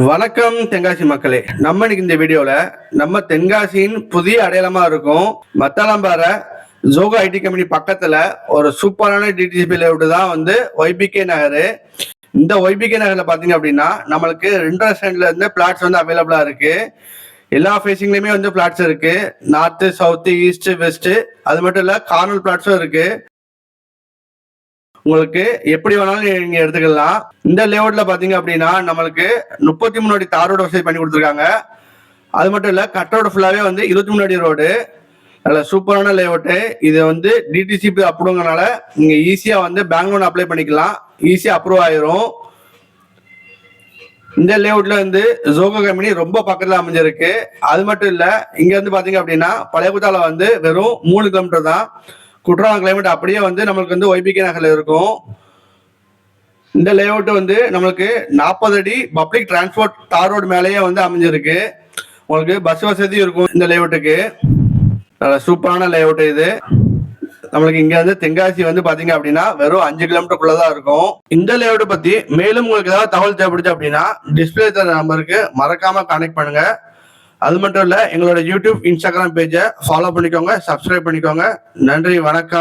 வணக்கம் தென்காசி மக்களே. நம்ம இன்னைக்கு இந்த வீடியோல நம்ம தென்காசியின் புதிய அடையாளமா இருக்கும். மத்தாளம்பாறை ஜோகோ ஐடி கம்பெனி பக்கத்துல ஒரு சூப்பரான டிடிசிபி லேவுட் தான் வந்து ஒய்பிகே நகர். இந்த ஒய்பிகே நகர்ல பாத்தீங்க அப்படின்னா நம்மளுக்கு ரெண்டரை சென்ட்ல இருந்து பிளாட்ஸ் வந்து அவைலபிளா இருக்கு. எல்லா ஃபேஸிங்லயுமே வந்து பிளாட்ஸ் இருக்கு. நார்த்து சவுத்து ஈஸ்ட் வெஸ்ட் அது மட்டும் இல்ல கார்னல் பிளாட்ஸும் இருக்கு. உங்களுக்கு எப்படி வேணாலும் நீங்க எடுத்துக்கலாம். இந்த லேஅவுட்ல பாத்தீங்க அப்படின்னா நம்மளுக்கு முப்பத்தி மூணு அடி தார் ரோடு வசதி பண்ணி கொடுத்துருக்காங்க. அது மட்டும் இல்ல கட் ரோடு ஃபுல்லாவே வந்து இருபத்தி மூணு அடி ரோடு. நல்ல சூப்பரான லேஅவுட்டு இது வந்து டிடிசிபி அப்ரூவ்ங்கனால நீங்க ஈஸியா வந்து பேங்க் லோன் அப்ளை பண்ணிக்கலாம். ஈஸியா அப்ரூவ் ஆயிரும். இந்த லேஅவுட்ல வந்து ஜோகோ கம்பெனி ரொம்ப பக்கத்துல அமைஞ்சிருக்கு. அது மட்டும் இல்ல இங்க இருந்து பாத்தீங்க அப்படின்னா பழைய குத்தால வந்து வெறும் மூணு கிலோமீட்டர் தான். குற்றாலம் கிளைமேட் அப்படியே வந்து நம்மளுக்கு வந்து ஒய்பிகே நகர்ல இருக்கும். இந்த லேஅவுட் வந்து நம்மளுக்கு நாற்பது அடி பப்ளிக் டிரான்ஸ்போர்ட் தார் ரோடு மேலேயே வந்து அமைஞ்சிருக்கு. உங்களுக்கு பஸ் வசதி இருக்கும் இந்த லேஅவுட்டுக்கு சூப்பரான லேஅவுட் இது. நம்மளுக்கு இங்க வந்து தென்காசி வந்து பாத்தீங்க அப்படின்னா வெறும் அஞ்சு கிலோமீட்டருக்குள்ள தான் இருக்கும். இந்த லேஅவுட் பத்தி மேலும் உங்களுக்கு ஏதாவது தகவல் தேவைப்படுச்சு அப்படின்னா டிஸ்பிளே தர நம்பருக்கு மறக்காம கனெக்ட் பண்ணுங்க. அது மட்டும் இல்ல எங்களோட யூடியூப் இன்ஸ்டாகிராம் பேஜை ஃபாலோ பண்ணிக்கோங்க சப்ஸ்கிரைப் பண்ணிக்கோங்க. நன்றி வணக்கம்.